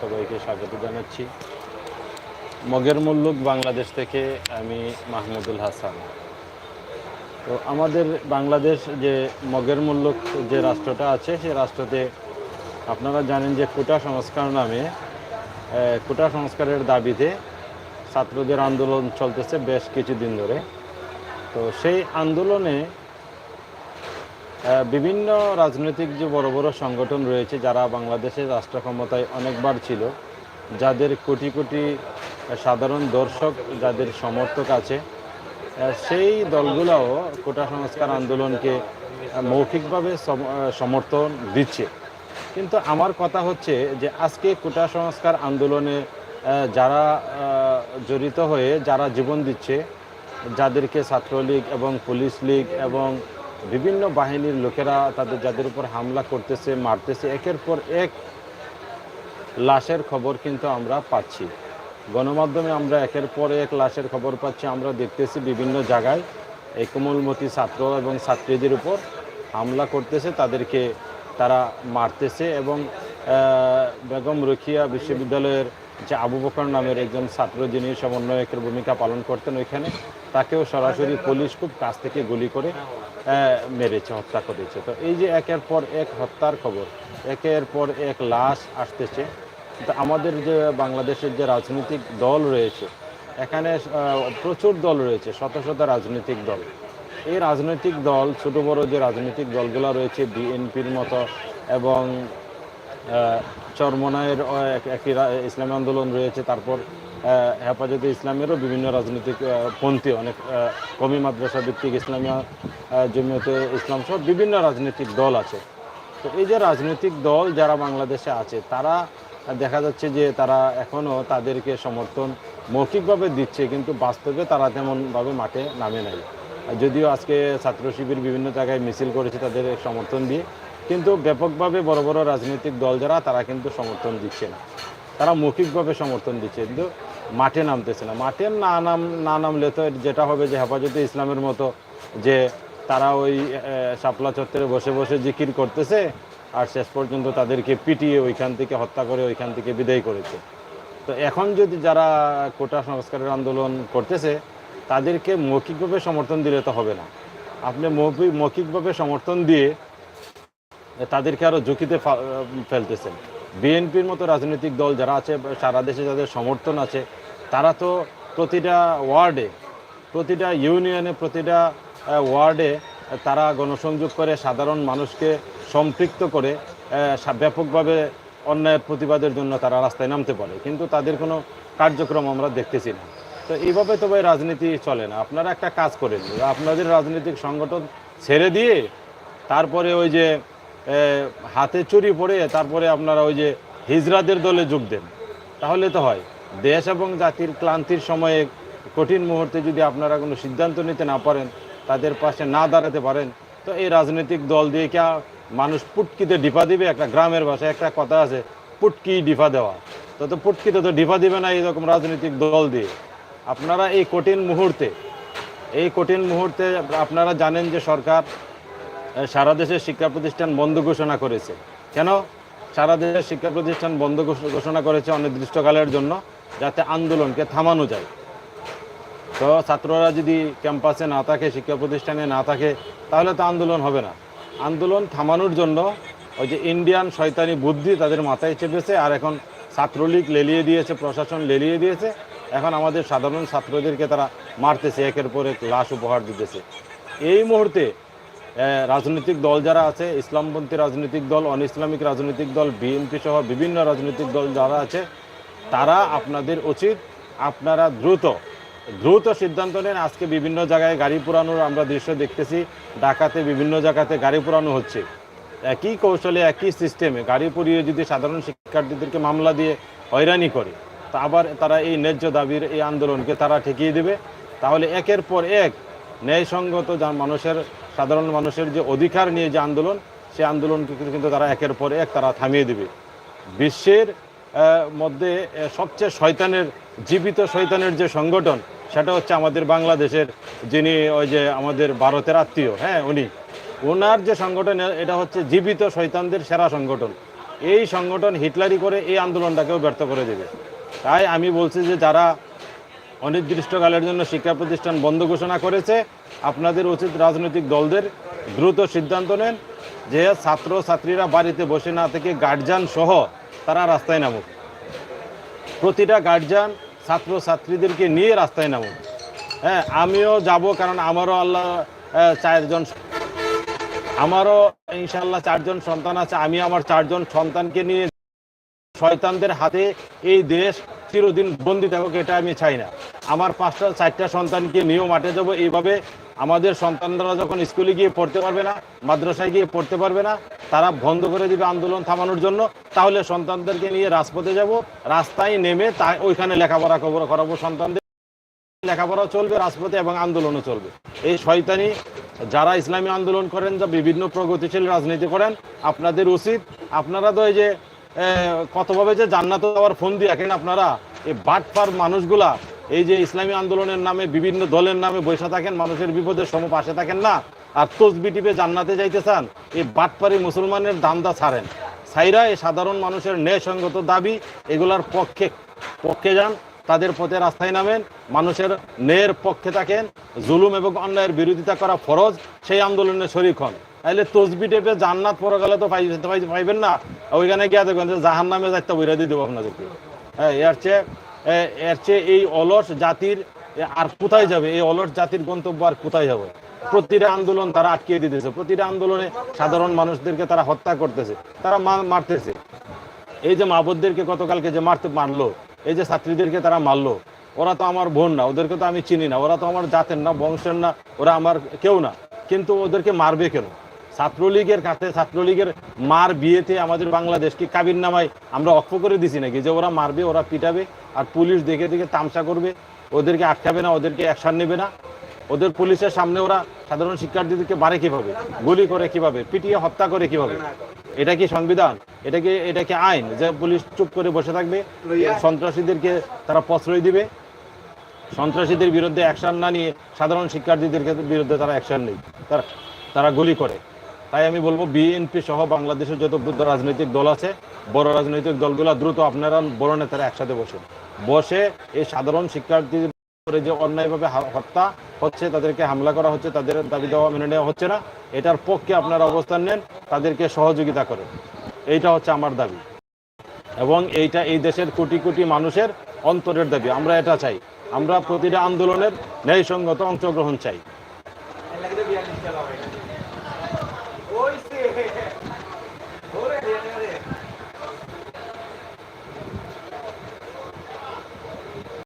সবাইকে স্বাগত জানাচ্ছি। মগের মুল্লুক বাংলাদেশ থেকে আমি মাহমুদুল হাসান। তো আমাদের বাংলাদেশ যে মগের মুল্লুক যে রাষ্ট্রটা আছে সেই রাষ্ট্রতে আপনারা জানেন যে কোটা সংস্কার নামে কোটা সংস্কারের দাবিতে ছাত্রদের আন্দোলন চলতেছে বেশ কিছুদিন ধরে। তো সেই আন্দোলনে বিভিন্ন রাজনৈতিক যে বড় বড় সংগঠন রয়েছে, যারা বাংলাদেশের রাষ্ট্র ক্ষমতায় অনেকবার ছিল, যাদের কোটি কোটি সাধারণ দর্শক, যাদের সমর্থক আছে সেই দলগুলোও কোটা সংস্কার আন্দোলনকে মৌখিকভাবে সমর্থন দিচ্ছে। কিন্তু আমার কথা হচ্ছে যে, আজকে কোটা সংস্কার আন্দোলনে যারা জড়িত হয়ে যারা জীবন দিচ্ছে, যাদেরকে ছাত্রলীগ এবং পুলিশ লীগ এবং বিভিন্ন বাহিনীর লোকেরা তাদের যাদের উপর হামলা করতেছে, মারতেছে, একের পর এক লাশের খবর কিন্তু আমরা পাচ্ছি। গণমাধ্যমে আমরা একের পর এক লাশের খবর পাচ্ছি, আমরা দেখতেছি বিভিন্ন জায়গায় এই কোমলমতি ছাত্র এবং ছাত্রীদের উপর হামলা করতেছে, তাদেরকে তারা মারতেছে এবং বেগম রুখিয়া বিশ্ববিদ্যালয়ের যে আবু বকর নামের একজন ছাত্র যিনি সমন্বয়কের ভূমিকা পালন করতেন ওইখানে, তাকেও সরাসরি পুলিশ খুব কাছ থেকে গুলি করে মেরেছে, হত্যা করেছে। তো এই যে একের পর এক হত্যার খবর, একের পর এক লাশ আসতেছে। তো আমাদের যে বাংলাদেশের যে রাজনৈতিক দল রয়েছে, এখানে প্রচুর দল রয়েছে, শত শত রাজনৈতিক দল। এই রাজনৈতিক দল, ছোটো বড়ো যে রাজনৈতিক দলগুলো রয়েছে, বিএনপির মতো এবং চরমনায়ের একটি ইসলামী আন্দোলন রয়েছে, তারপর হেফাজতে ইসলামেরও বিভিন্ন রাজনৈতিক পন্থী, অনেক কমি মাদ্রাসা ভিত্তিক ইসলামী জমিয়তে ইসলাম সহ বিভিন্ন রাজনৈতিক দল আছে। তো এই যে রাজনৈতিক দল যারা বাংলাদেশে আছে, তারা দেখা যাচ্ছে যে তারা এখনও তাদেরকে সমর্থন মৌখিকভাবে দিচ্ছে, কিন্তু বাস্তবে তারা তেমনভাবে মাঠে নামে নাই। যদিও আজকে ছাত্র শিবির বিভিন্ন জায়গায় মিছিল করেছে তাদের সমর্থন দিয়ে কিন্তু ব্যাপকভাবে বড় বড় রাজনৈতিক দল যারা, তারা কিন্তু সমর্থন দিচ্ছে না। তারা মৌখিকভাবে সমর্থন দিচ্ছে, কিন্তু মাঠে নামতেছে না। মাঠে না নাম, না নামলে তো যেটা হবে যে হেফাজতে ইসলামের মতো যে তারা ওই শাপলা চত্বরে বসে বসে জিকির করতেছে, আর শেষ পর্যন্ত তাদেরকে পিটিয়ে ওইখান থেকে হত্যা করে ওইখান থেকে বিদায় করেছে। তো এখন যদি যারা কোটা সংস্কারের আন্দোলন করতেছে, তাদেরকে মৌখিকভাবে সমর্থন দিলে তো হবে না। আপনি মৌখিক, মৌখিকভাবে সমর্থন দিয়ে তাদেরকে আরও ঝুঁকিতে ফেলতেছেন। বিএনপির মতো রাজনৈতিক দল যারা আছে, সারা দেশে যাদের সমর্থন আছে, তারা তো প্রতিটা ওয়ার্ডে, প্রতিটা ইউনিয়নে, প্রতিটা ওয়ার্ডে তারা গণসংযোগ করে, সাধারণ মানুষকে সম্পৃক্ত করে ব্যাপকভাবে অন্যায়ের প্রতিবাদের জন্য তারা রাস্তায় নামতে পারে। কিন্তু তাদের কোনো কার্যক্রম আমরা দেখতেছি না। তো এইভাবে তো ভাই রাজনীতি চলে না। আপনারা একটা কাজ করেন। আপনাদের রাজনৈতিক সংগঠন ছেড়ে দিয়ে, তারপরে ওই যে হাতে চুরি পড়ে তারপরে আপনারা ওই যে হিজরাদের দলে যোগ দেন। তাহলে তো হয়। দেশ এবং জাতির ক্লান্তির সময়ে কঠিন মুহূর্তে যদি আপনারা কোনো সিদ্ধান্ত নিতে না পারেন, তাদের পাশে না দাঁড়াতে পারেন, তো এই রাজনৈতিক দল দিয়ে কি মানুষ পুটকিতে ডিপা দিবে? একটা গ্রামের ভাষায় একটা কথা আছে, পুটকি ডিফা দেওয়া। তো তো পুটকিতে তো ডিফা দিবে না এইরকম রাজনৈতিক দল দিয়ে। আপনারা এই কঠিন মুহূর্তে, এই কঠিন মুহূর্তে আপনারা জানেন যে সরকার সারা দেশের শিক্ষা প্রতিষ্ঠান বন্ধ ঘোষণা করেছে। কেন? সারা দেশের শিক্ষা প্রতিষ্ঠান বন্ধ ঘোষণা করেছে অনির্দিষ্টকালের জন্য যাতে আন্দোলনকে থামানো যায়। তো ছাত্ররা যদি ক্যাম্পাসে না থাকে, শিক্ষা প্রতিষ্ঠানে না থাকে, তাহলে তো আন্দোলন হবে না। আন্দোলন থামানোর জন্য ওই যে ইন্ডিয়ান শয়তানি বুদ্ধি তাদের মাথায় চেপেছে, আর এখন ছাত্রলীগ লেলিয়ে দিয়েছে, প্রশাসন লেলিয়ে দিয়েছে। এখন আমাদের সাধারণ ছাত্রদেরকে তারা মারতেছে, একের পর এক লাশ উপহার দিতেছে। এই মুহূর্তে রাজনৈতিক দল যারা আছে, ইসলামপন্থী রাজনৈতিক দল অন ইসলামিক রাজনৈতিক দল, বিএনপি সহ বিভিন্ন রাজনৈতিক দল যারা আছে, তারা আপনাদের উচিত আপনারা দ্রুত দ্রুত সিদ্ধান্ত নেন। আজকে বিভিন্ন জায়গায় গাড়ি পুরানোর আমরা দৃশ্য দেখতেছি। ডাকাতে বিভিন্ন জায়গাতে গাড়ি পুরানো হচ্ছে। একই কৌশলে, একই সিস্টেমে গাড়ি পুড়িয়ে যদি সাধারণ শিক্ষার্থীদেরকে মামলা দিয়ে হয়রানি করে, তা আবার তারা এই ন্যায্য দাবির এই আন্দোলনকে তারা ঠেকিয়ে দেবে। তাহলে একের পর এক ন্যায়সঙ্গত যা মানুষের সাধারণ মানুষের যে অধিকার নিয়ে যে আন্দোলন সেই আন্দোলনকে কিন্তু- তারা একের পর এক তারা থামিয়ে দেবে। বিশ্বের মধ্যে সবচেয়ে শয়তানের, জীবিত শয়তানের যে সংগঠন, সেটা হচ্ছে আমাদের বাংলাদেশের যিনি ওই যে আমাদের ভারতের আত্মীয় হ্যাঁ উনি। ওনার যে সংগঠন, এটা হচ্ছে জীবিত শৈতানদের সেরা সংগঠন। এই সংগঠন হিটলারি করে এই আন্দোলনটাকেও ব্যর্থ করে দেবে। তাই আমি বলছি যে যারা অনির্দিষ্টকালের জন্য শিক্ষা প্রতিষ্ঠান বন্ধ ঘোষণা করেছে। আপনাদের উচিত রাজনৈতিক দলদের দ্রুত সিদ্ধান্ত নেন, যে ছাত্র ছাত্রীরা বাড়িতে বসে না থেকে গার্জিয়ান সহ তারা রাস্তায় নামুক। প্রতিটা গার্জিয়ান ছাত্র ছাত্রীদেরকে নিয়ে রাস্তায় নামুক। হ্যাঁ আমিও যাব কারণ আমারও আল্লাহ চারজন আমারও ইনশাল্লাহ চারজন সন্তান আছে, আমি আমার চারজন সন্তানকে নিয়ে শয়তানদের হাতে এই দেশ চিরদিন বন্দি থাকুক, এটা আমি চাই না। আমার পাঁচটা, চারটা সন্তানকে নিয়েও মাঠে যাব, এইভাবে আমাদের সন্তানরা যখন স্কুলে গিয়ে পড়তে পারবে না, মাদ্রাসায় গিয়ে পড়তে পারবে না, তারা বন্ধ করে দিবে আন্দোলন থামানোর জন্য, তাহলে সন্তানদেরকে নিয়ে রাজপথে যাব, রাস্তায় নেমে তা ওইখানে লেখাপড়া খবর করাবো সন্তানদের। লেখাপড়াও চলবে রাজপথে এবং আন্দোলনও চলবে। এই শয়তানি যারা ইসলামী আন্দোলন করেন, যা বিভিন্ন প্রগতিশীল রাজনীতি করেন, আপনাদের উচিত, আপনারা তো এই যে কতভাবে যে জান্নাত দেওয়ার ফোন দিয়ে রাখেন আপনারা? এই বাটপার মানুষগুলা, এই যে ইসলামী আন্দোলনের নামে, বিভিন্ন দলের নামে বসে থাকেন, মানুষের বিপদের সম পাশে থাকেন না, আর তসবি টিপে জান্নাতে যাইতে চান, এই বাটপারি মুসলমানের দান্দা ছাড়েন। সাইরা এই সাধারণ মানুষের ন্যায়সঙ্গত দাবি, এগুলার পক্ষে পক্ষে যান, তাদের পথে রাস্তায় নামেন, মানুষের ন্যায়ের পক্ষে থাকেন, জুলুম এবং অন্যায়ের বিরোধিতা করা ফরজ, সেই আন্দোলনে শরিক হন। তাহলে তসবি টেপে জান্নাত পরে গেলে তো পাই পাই- পাইবেন না। ওইখানে গিয়ে দেখবেন জাহান নামে যাইতে বইরা দিয়ে দেবো আপনাদেরকে। হ্যাঁ এর চেয়ে এর চেয়ে এই অলস জাতির আর কোথায় যাবে? এই অলস জাতির গন্তব্য আর কোথায় যাবে? প্রতিটা আন্দোলন তারা আটকিয়ে দিতেছে। প্রতিটা আন্দোলনে সাধারণ মানুষদেরকে তারা হত্যা করতেছে। তারা মারতেছে। এই যে মাবদদেরকে গতকালকে যে মারতে মারলো, এই যে ছাত্রীদেরকে তারা মারলো, ওরা তো আমার বোন না, ওদেরকে তো আমি চিনি না, ওরা তো আমার জাতের না, বংশের না, ওরা আমার কেউ না। কিন্তু ওদেরকে মারবে কেন? ছাত্রলীগের কাছে, ছাত্রলীগের মার বিয়েতে আমাদের বাংলাদেশকে কাবির নামায় আমরা অক্ষ করে দিছি নাকি? যে ওরা মারবে, ওরা পিটাবে আর পুলিশ দেখে দেখে তামসা করবে, ওদেরকে আটকাবে না, ওদেরকে অ্যাকশন নেবে না। ওদের পুলিশের সামনে ওরা সাধারণ শিক্ষার্থীদেরকে বাড়ে কীভাবে? গুলি করে কীভাবে? পিটিয়ে হত্যা করে কীভাবে? এটা কি সংবিধান? এটা কি এটা কি আইন? যে পুলিশ চুপ করে বসে থাকবে, সন্ত্রাসীদেরকে তারা প্রশ্রয় দিবে। সন্ত্রাসীদের বিরুদ্ধে অ্যাকশন না নিয়ে সাধারণ শিক্ষার্থীদের বিরুদ্ধে তারা অ্যাকশন নেই। তারা তারা গুলি করে। তাই আমি বলব বিএনপি সহ বাংলাদেশের যত বৃদ্ধ রাজনৈতিক দল আছে, বড় রাজনৈতিক দলগুলো দ্রুত আপনারা বড় নেতারা একসাথে বসে বসে এই সাধারণ শিক্ষার্থীদের যে অন্যায়ভাবে হত্যা হচ্ছে, তাদেরকে হামলা করা হচ্ছে, তাদের দাবি দেওয়া মেনে নেওয়া হচ্ছে না, এটার পক্ষে আপনারা অবস্থান নেন, তাদেরকে সহযোগিতা করেন। এইটা হচ্ছে আমার দাবি। এবং এইটা এই দেশের কোটি কোটি মানুষের অন্তরের দাবি, আমরা এটা চাই। আমরা প্রতিটা আন্দোলনের ন্যায়সঙ্গত অংশগ্রহণ চাই।